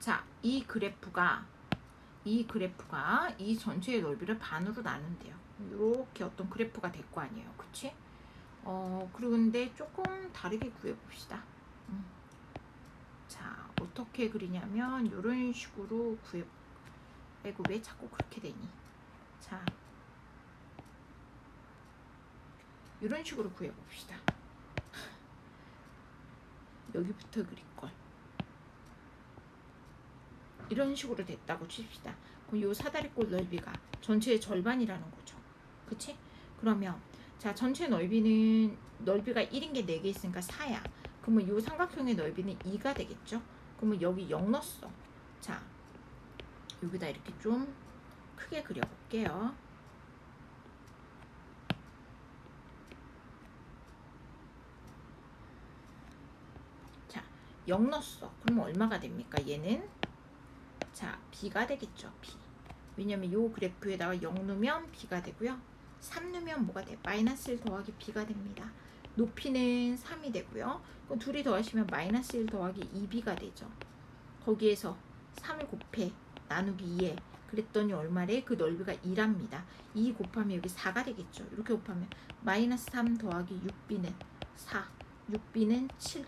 자, 이 그래프가 이 그래프가 이 전체의 넓이를 반으로 나눈대요. 이렇게 어떤 그래프가 될 거 아니에요. 그치? 어, 그런데 조금 다르게 구해봅시다. 음. 자, 어떻게 그리냐면 이런 식으로 구해. 아이고 왜 자꾸 그렇게 되니? 자, 이런 식으로 구해봅시다. 여기부터 그릴 걸. 이런 식으로 됐다고 칩시다. 그럼 요 사다리꼴 넓이가 전체의 절반이라는 거죠. 그치? 그러면 자 전체 넓이는 넓이가 1인 게 4개 있으니까 4야. 그러면 요 삼각형의 넓이는 2가 되겠죠? 그러면 여기 0 넣었어. 자 여기다 이렇게 좀 크게 그려볼게요. 자, 0 넣었어. 그러면 얼마가 됩니까? 얘는 자, b가 되겠죠. b. 왜냐면 요 그래프에다가 0 넣으면 b가 되고요. 3 넣으면 뭐가 돼? 마이너스 1 더하기 b가 됩니다. 높이는 3이 되고요. 그럼 둘이 더하시면 마이너스 1 더하기 2b가 되죠. 거기에서 3을 곱해 나누기 2에 그랬더니 얼마래? 그 넓이가 2랍니다. 2 곱하면 여기 4가 되겠죠. 이렇게 곱하면 마이너스 3 더하기 6b는 4, 6b는 7,